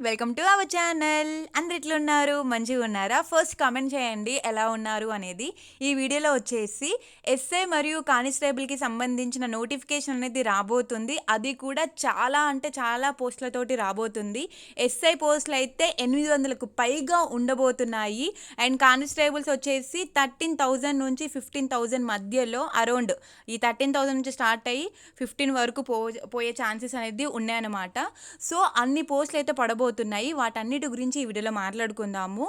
Welcome to our channel. అందరు ఎట్లా ఉన్నారు మంచిగా ఉన్నారా? ఫస్ట్ కామెంట్ చేయండి ఎలా ఉన్నారు అనేది. ఈ వీడియోలో వచ్చేసి ఎస్ఐ మరియు కానిస్టేబుల్కి సంబంధించిన నోటిఫికేషన్ అనేది రాబోతుంది. అది కూడా చాలా అంటే చాలా పోస్టులతోటి రాబోతుంది. ఎస్ఐ పోస్టులు అయితే ఎనిమిది వందలకు పైగా ఉండబోతున్నాయి. అండ్ కానిస్టేబుల్స్ వచ్చేసి థర్టీన్ థౌజండ్ నుంచి ఫిఫ్టీన్ థౌజండ్ మధ్యలో అరౌండ్ ఈ థర్టీన్ థౌజండ్ నుంచి స్టార్ట్ అయ్యి ఫిఫ్టీన్ వరకు పో పోయే ఛాన్సెస్ అనేది ఉన్నాయన్నమాట. సో అన్ని పోస్టులు అయితే రాబోతున్నాయి వాటన్నిటి గురించి ఈ వీడియోలో మాట్లాడుకుందాము.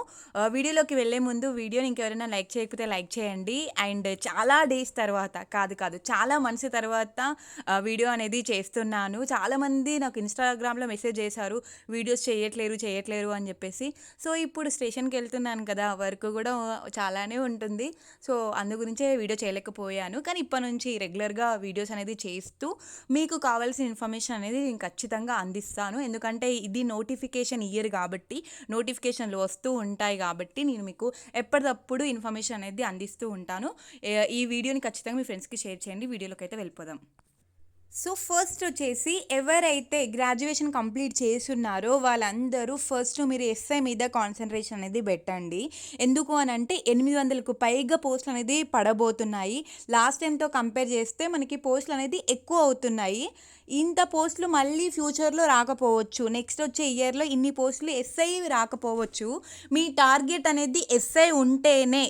వీడియోలోకి వెళ్ళే ముందు వీడియోని ఇంకెవరైనా లైక్ చేయకపోతే లైక్ చేయండి. అండ్ చాలా డేస్ తర్వాత కాదు కాదు చాలా మంత్స్ తర్వాత వీడియో అనేది చేస్తున్నాను. చాలామంది నాకు ఇన్స్టాగ్రామ్లో మెసేజ్ చేశారు వీడియోస్ చేయట్లేరు చేయట్లేరు అని చెప్పేసి. సో ఇప్పుడు స్టేషన్కి వెళ్తున్నాను కదా వర్క్ కూడా చాలానే ఉంటుంది. సో అందు గురించే వీడియో చేయలేకపోయాను. కానీ ఇప్పటి నుంచి రెగ్యులర్గా వీడియోస్ అనేది చేస్తూ మీకు కావాల్సిన ఇన్ఫర్మేషన్ అనేది నేను ఖచ్చితంగా అందిస్తాను. ఎందుకంటే ఇది నోటిఫికేషన్ ఇయర్ కాబట్టి నోటిఫికేషన్లు వస్తూ ఉంటాయి కాబట్టి నేను మీకు ఎప్పటికప్పుడు ఇన్ఫర్మేషన్ అనేది అందిస్తూ ఉంటాను. ఈ వీడియోని ఖచ్చితంగా మీ ఫ్రెండ్స్కి షేర్ చేయండి. వీడియోలోకి అయితే వెళ్ళిపోదాం. సో ఫస్ట్ వచ్చేసి ఎవరైతే గ్రాడ్యుయేషన్ కంప్లీట్ చేస్తున్నారో వాళ్ళందరూ ఫస్ట్ మీరు ఎస్ఐ మీద కాన్సన్ట్రేషన్ అనేది పెట్టండి. ఎందుకు అని అంటే ఎనిమిది వందలకు పైగా పోస్టులు అనేది పడబోతున్నాయి. లాస్ట్ టైంతో కంపేర్ చేస్తే మనకి పోస్టులు అనేది ఎక్కువ అవుతున్నాయి. ఇంత పోస్టులు మళ్ళీ ఫ్యూచర్లో రాకపోవచ్చు. నెక్స్ట్ వచ్చే ఇయర్లో ఇన్ని పోస్టులు ఎస్ఐ రాకపోవచ్చు. మీ టార్గెట్ అనేది ఎస్ఐ ఉంటేనే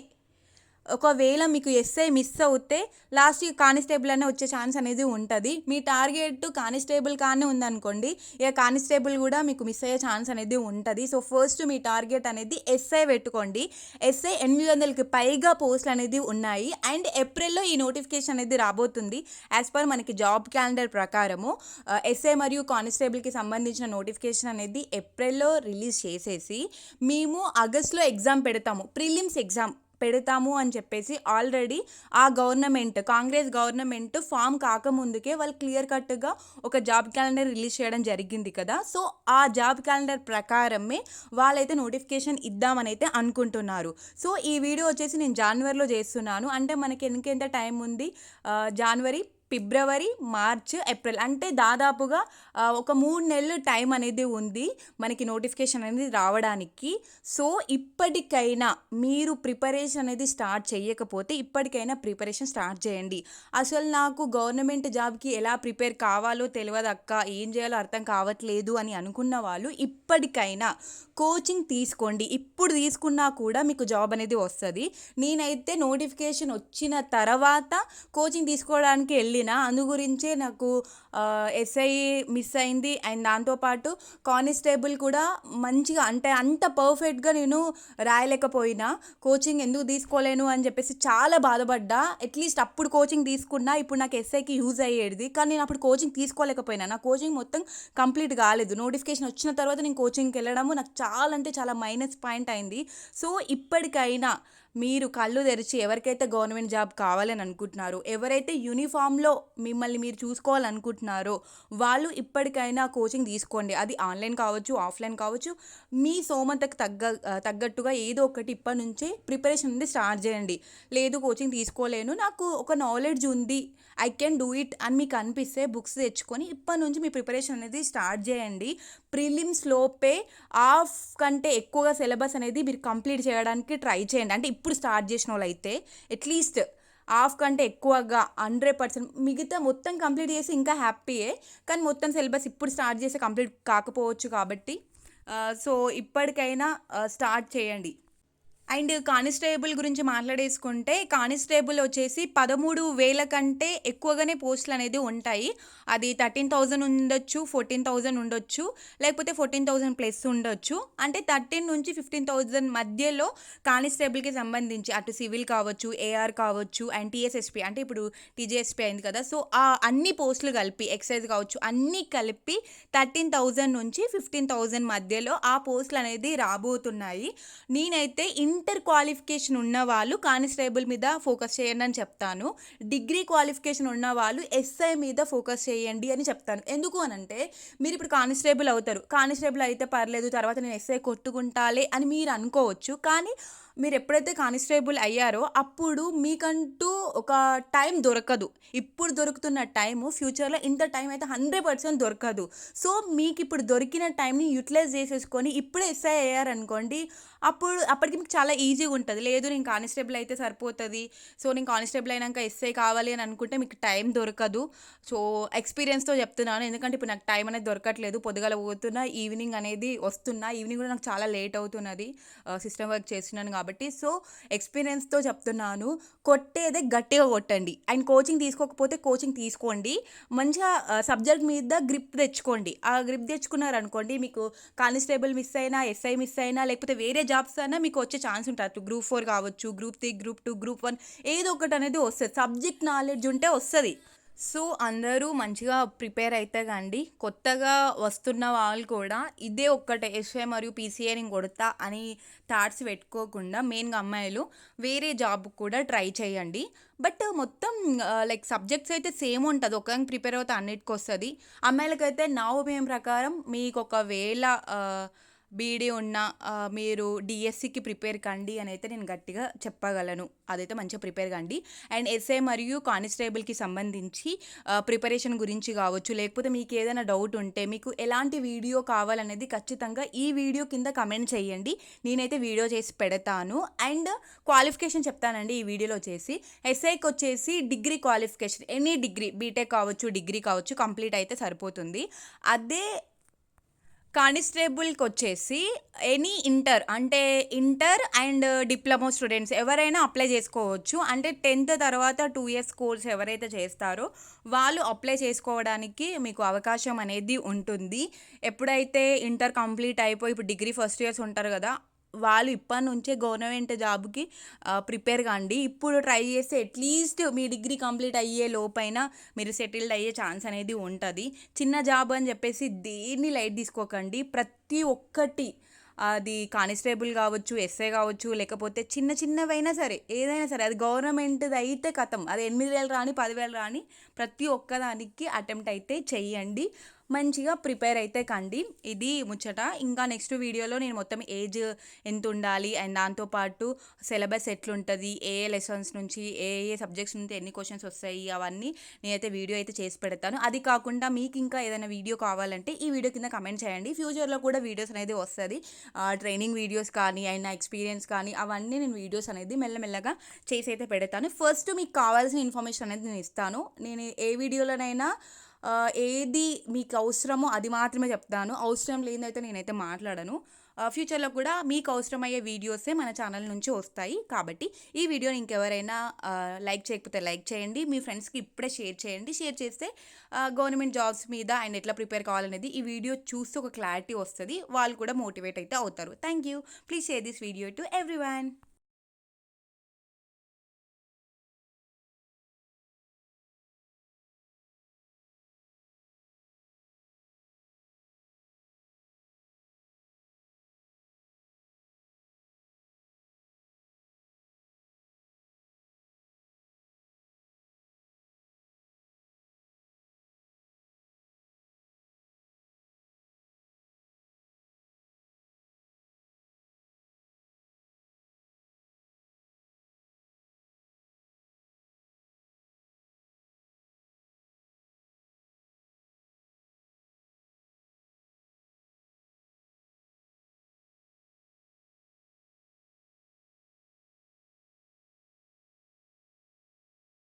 ఒకవేళ మీకు ఎస్ఐ మిస్ అవుతే లాస్ట్ కానిస్టేబుల్ అనే వచ్చే ఛాన్స్ అనేది ఉంటుంది. మీ టార్గెట్ కానిస్టేబుల్ కానీ ఉందనుకోండి ఇక కానిస్టేబుల్ కూడా మీకు మిస్ అయ్యే ఛాన్స్ అనేది ఉంటుంది. సో ఫస్ట్ మీ టార్గెట్ అనేది ఎస్ఐ పెట్టుకోండి. ఎస్ఐ ఎనిమిది వందలకి పైగా పోస్టులు అనేది ఉన్నాయి. అండ్ ఏప్రిల్లో ఈ నోటిఫికేషన్ అనేది రాబోతుంది. యాజ్ పర్ మనకి జాబ్ క్యాలెండర్ ప్రకారము ఎస్ఐ మరియు కానిస్టేబుల్కి సంబంధించిన నోటిఫికేషన్ అనేది ఏప్రిల్లో రిలీజ్ చేసేసి మేము ఆగస్ట్లో ఎగ్జామ్ పెడతాము. ప్రిలిమ్స్ ఎగ్జామ్ పెడతాము అని చెప్పేసి ఆల్రెడీ ఆ గవర్నమెంట్ కాంగ్రెస్ గవర్నమెంట్ ఫామ్ కాకముందుకే వాళ్ళు క్లియర్ కట్గా ఒక జాబ్ క్యాలెండర్ రిలీజ్ చేయడం జరిగింది కదా. సో ఆ జాబ్ క్యాలెండర్ ప్రకారమే వాళ్ళైతే నోటిఫికేషన్ ఇద్దామని అయితే అనుకుంటున్నారు. సో ఈ వీడియో వచ్చేసి నేను జనవరిలో చేస్తున్నాను. అంటే మనకి ఎందుకెంత టైం ఉంది? జనవరి ఫిబ్రవరి మార్చ్ ఏప్రిల్ అంటే దాదాపుగా ఒక మూడు నెలలు టైం అనేది ఉంది మనకి నోటిఫికేషన్ అనేది రావడానికి. సో ఇప్పటికైనా మీరు ప్రిపరేషన్ అనేది స్టార్ట్ చేయకపోతే ఇప్పటికైనా ప్రిపరేషన్ స్టార్ట్ చేయండి. అసలు నాకు గవర్నమెంట్ జాబ్కి ఎలా ప్రిపేర్ కావాలో తెలియదు అక్క ఏం చేయాలో అర్థం కావట్లేదు అని అనుకున్న వాళ్ళు ఇప్పటికైనా కోచింగ్ తీసుకోండి. ఇప్పుడు తీసుకున్నా కూడా మీకు జాబ్ అనేది వస్తుంది. నేనైతే నోటిఫికేషన్ వచ్చిన తర్వాత కోచింగ్ తీసుకోవడానికి వెళ్ళి వెళ్ళిన అందు గురించే నాకు ఎస్ఐ మిస్ అయింది. అండ్ దాంతోపాటు కానిస్టేబుల్ కూడా మంచిగా అంటే అంత పర్ఫెక్ట్గా నేను రాయలేకపోయినా. కోచింగ్ ఎందుకు తీసుకోలేను అని చెప్పేసి చాలా బాధపడ్డా. అట్లీస్ట్ అప్పుడు కోచింగ్ తీసుకున్నా ఇప్పుడు నాకు ఎస్ఐకి యూజ్ అయ్యేది. కానీ నేను అప్పుడు కోచింగ్ తీసుకోలేకపోయినా. నా కోచింగ్ మొత్తం కంప్లీట్ కాలేదు. నోటిఫికేషన్ వచ్చిన తర్వాత నేను కోచింగ్కి వెళ్ళడము నాకు చాలా అంటే చాలా మైనస్ పాయింట్ అయింది. సో ఇప్పటికైనా మీరు కళ్ళు తెరిచి ఎవరికైతే గవర్నమెంట్ జాబ్ కావాలని అనుకుంటున్నారో ఎవరైతే యూనిఫామ్లో మిమ్మల్ని మీరు చూసుకోవాలనుకుంటున్నారో వాళ్ళు ఇప్పటికైనా కోచింగ్ తీసుకోండి. అది ఆన్లైన్ కావచ్చు ఆఫ్లైన్ కావచ్చు. మీ సోమతకు తగ్గ తగ్గట్టుగా ఏదో ఒకటి ఇప్పటి నుంచే ప్రిపరేషన్ అనేది స్టార్ట్ చేయండి. లేదు కోచింగ్ తీసుకోలేను నాకు ఒక నాలెడ్జ్ ఉంది ఐ కెన్ డూ ఇట్ అని మీకు అనిపిస్తే బుక్స్ తెచ్చుకొని ఇప్పటి నుంచి మీ ప్రిపరేషన్ అనేది స్టార్ట్ చేయండి. ప్రిలిమ్స్ లోపే హాఫ్ కంటే ఎక్కువగా సిలబస్ అనేది మీరు కంప్లీట్ చేయడానికి ట్రై చేయండి. అంటే ఇప్పుడు స్టార్ట్ చేసిన వాళ్ళు అయితే అట్లీస్ట్ హాఫ్ కంటే ఎక్కువగా హండ్రెడ్ పర్సెంట్ మిగతా మొత్తం కంప్లీట్ చేసి ఇంకా హ్యాపీయే. కానీ మొత్తం సిలబస్ ఇప్పుడు స్టార్ట్ చేసి కంప్లీట్ కాకపోవచ్చు కాబట్టి సో ఇప్పటికైనా స్టార్ట్ చేయండి. అండ్ కానిస్టేబుల్ గురించి మాట్లాడేసుకుంటే కానిస్టేబుల్ వచ్చేసి పదమూడు వేల కంటే ఎక్కువగానే పోస్టులు అనేది ఉంటాయి. అది థర్టీన్ థౌజండ్ ఉండొచ్చు ఫోర్టీన్ థౌజండ్ ఉండొచ్చు లేకపోతే ఫోర్టీన్ థౌజండ్ ప్లస్ ఉండొచ్చు. అంటే థర్టీన్ నుంచి ఫిఫ్టీన్ థౌజండ్ మధ్యలో కానిస్టేబుల్కి సంబంధించి అటు సివిల్ కావచ్చు ఏఆర్ కావచ్చు అండ్ టీఎస్ఎస్పి అంటే ఇప్పుడు టీజీఎస్పి అయింది కదా. సో ఆ అన్ని పోస్టులు కలిపి ఎక్సైజ్ కావచ్చు అన్నీ కలిపి థర్టీన్ థౌజండ్ నుంచి ఫిఫ్టీన్ థౌజండ్ మధ్యలో ఆ పోస్టులు అనేది రాబోతున్నాయి. నేనైతే ఇన్ ఇంటర్ క్వాలిఫికేషన్ ఉన్న వాళ్ళు కానిస్టేబుల్ మీద ఫోకస్ చేయండి అని చెప్తాను. డిగ్రీ క్వాలిఫికేషన్ ఉన్న వాళ్ళు ఎస్ఐ మీద ఫోకస్ చేయండి అని చెప్తాను. ఎందుకు అని అంటే మీరు ఇప్పుడు కానిస్టేబుల్ అవుతారు. కానిస్టేబుల్ అయితే పర్లేదు తర్వాత నేను ఎస్ఐ కొట్టుకుంటాలే అని మీరు అనుకోవచ్చు. కానీ మీరు ఎప్పుడైతే కానిస్టేబుల్ అయ్యారో అప్పుడు మీకంటూ ఒక టైం దొరకదు. ఇప్పుడు దొరుకుతున్న టైము ఫ్యూచర్లో ఇంత టైం అయితే హండ్రెడ్ పర్సెంట్ దొరకదు. సో మీకు ఇప్పుడు దొరికిన టైంని యూటిలైజ్ చేసేసుకొని ఇప్పుడే ఎస్ఐ అయ్యారనుకోండి అప్పుడు అప్పటికి మీకు చాలా ఈజీగా ఉంటుంది. లేదు నేను కానిస్టేబుల్ అయితే సరిపోతుంది. సో నేను కానిస్టేబుల్ అయినాక ఎస్ఐ కావాలి అని అనుకుంటే మీకు టైం దొరకదు. సో ఎక్స్పీరియన్స్తో చెప్తున్నాను. ఎందుకంటే ఇప్పుడు నాకు టైం అనేది దొరకట్లేదు. పొద్దుగల పోతున్నా ఈవినింగ్ అనేది వస్తున్నా. ఈవినింగ్ కూడా నాకు చాలా లేట్ అవుతున్నది. సిస్టమ్ వర్క్ చేస్తున్నాను కాబట్టి సో ఎక్స్పీరియన్స్తో చెప్తున్నాను. కొట్టేదే గట్టిగా కొట్టండి. అండ్ కోచింగ్ తీసుకోకపోతే కోచింగ్ తీసుకోండి. మంచిగా సబ్జెక్ట్ మీద గ్రిప్ తెచ్చుకోండి. ఆ గ్రిప్ తెచ్చుకున్నారనుకోండి మీకు కానిస్టేబుల్ మిస్ అయినా ఎస్ఐ మిస్ అయినా లేకపోతే వేరే జాబ్స్ అయినా మీకు వచ్చే ఛాన్స్ ఉంటుంది గ్రూప్ ఫోర్ కావచ్చు group three group two group one ఏదో ఒకటి అనేది వస్తుంది. సబ్జెక్ట్ నాలెడ్జ్ ఉంటే వస్తుంది. సో అందరూ మంచిగా ప్రిపేర్ అయితే కండి కొత్తగా వస్తున్న వాళ్ళు కూడా ఇదే ఒక్కటే ఎస్ఐ మరియు పీసీఏ నేను కొడతా అని థాట్స్ పెట్టుకోకుండా మెయిన్గా అమ్మాయిలు వేరే జాబ్ కూడా ట్రై చేయండి. బట్ మొత్తం లైక్ సబ్జెక్ట్స్ అయితే సేమ్ ఉంటుంది. ఒక ప్రిపేర్ అవుతే అన్నిటికి వస్తుంది అమ్మాయిలకైతే నా ఒపీనియన్ ప్రకారం మీకు ఒకవేళ బీడీ ఉన్న మీరు డిఎస్సికి ప్రిపేర్ కండి అని అయితే నేను గట్టిగా చెప్పగలను. అదైతే మంచిగా ప్రిపేర్ కండి. అండ్ ఎస్ఏ మరియు కానిస్టేబుల్కి సంబంధించి ప్రిపరేషన్ గురించి కావచ్చు లేకపోతే మీకు ఏదైనా డౌట్ ఉంటే మీకు ఎలాంటి వీడియో కావాలనేది ఖచ్చితంగా ఈ వీడియో కింద కమెంట్ చేయండి. నేనైతే వీడియో చేసి పెడతాను. అండ్ క్వాలిఫికేషన్ చెప్తానండి ఈ వీడియోలో వచ్చేసి. ఎస్ఐకి వచ్చేసి degree qualification any degree BTech కావచ్చు డిగ్రీ కావచ్చు కంప్లీట్ అయితే సరిపోతుంది. అదే కానిస్టేబుల్కి వచ్చేసి ఎనీ ఇంటర్ అంటే ఇంటర్ అండ్ డిప్లొమా స్టూడెంట్స్ ఎవరైనా అప్లై చేసుకోవచ్చు. అంటే టెన్త్ తర్వాత టూ ఇయర్స్ కోర్స్ ఎవరైతే చేస్తారో వాళ్ళు అప్లై చేసుకోవడానికి మీకు అవకాశం అనేది ఉంటుంది. ఎప్పుడైతే ఇంటర్ కంప్లీట్ అయిపోయి ఇప్పుడు డిగ్రీ ఫస్ట్ ఇయర్స్ ఉంటారు కదా వాళ్ళు ఇప్పటి నుంచే గవర్నమెంట్ జాబ్కి ప్రిపేర్ కాండి. ఇప్పుడు ట్రై చేస్తే అట్లీస్ట్ మీ డిగ్రీ కంప్లీట్ అయ్యే లోపైన మీరు సెటిల్డ్ అయ్యే ఛాన్స్ అనేది ఉంటుంది. చిన్న జాబ్ అని చెప్పేసి దేన్ని లైట్ తీసుకోకండి. ప్రతి ఒక్కటి అది కానిస్టేబుల్ కావచ్చు ఎస్ఏ కావచ్చు లేకపోతే చిన్న చిన్నవైనా సరే ఏదైనా సరే అది గవర్నమెంట్ది అయితే కథం. అది ఎనిమిది వేలు రాని పదివేలు రాని ప్రతి ఒక్కదానికి అటెంప్ట్ అయితే చెయ్యండి. మంచిగా ప్రిపేర్ అయితే కండి. ఇది ముచ్చట. ఇంకా నెక్స్ట్ వీడియోలో నేను మొత్తం ఏజ్ ఎంత ఉండాలి అండ్ దాంతోపాటు సిలబస్ ఎట్లుంటుంది ఏ ఏ లెసన్స్ నుంచి ఏ ఏ సబ్జెక్ట్స్ నుంచి ఎన్ని క్వశ్చన్స్ వస్తాయి అవన్నీ నేనైతే వీడియో అయితే చేసి పెడతాను. అది కాకుండా మీకు ఇంకా ఏదైనా వీడియో కావాలంటే ఈ వీడియో కింద కమెంట్ చేయండి. ఫ్యూచర్లో కూడా వీడియోస్ అనేది వస్తుంది. ట్రైనింగ్ వీడియోస్ కానీ అండ్ నా ఎక్స్పీరియన్స్ కానీ అవన్నీ నేను వీడియోస్ అనేది మెల్లమెల్లగా చేసి అయితే పెడతాను. ఫస్ట్ మీకు కావాల్సిన ఇన్ఫర్మేషన్ అనేది నేను ఇస్తాను. నేను ఏ వీడియోలోనైనా ఏది మీకు అవసరమో అది మాత్రమే చెప్తాను. అవసరం లేదైతే నేనైతే మాట్లాడను. ఫ్యూచర్లో కూడా మీకు అవసరమయ్యే వీడియోసే మన ఛానల్ నుంచి వస్తాయి. కాబట్టి ఈ వీడియోని ఇంకెవరైనా లైక్ చేయకపోతే లైక్ చేయండి. మీ ఫ్రెండ్స్కి ఇప్పుడే షేర్ చేయండి. షేర్ చేస్తే గవర్నమెంట్ జాబ్స్ మీద అండ్ ఎట్లా ప్రిపేర్ కావాలనేది ఈ వీడియో చూస్తే ఒక క్లారిటీ వస్తుంది. వాళ్ళు కూడా మోటివేట్ అయితే అవుతారు. Thank you please share this video to every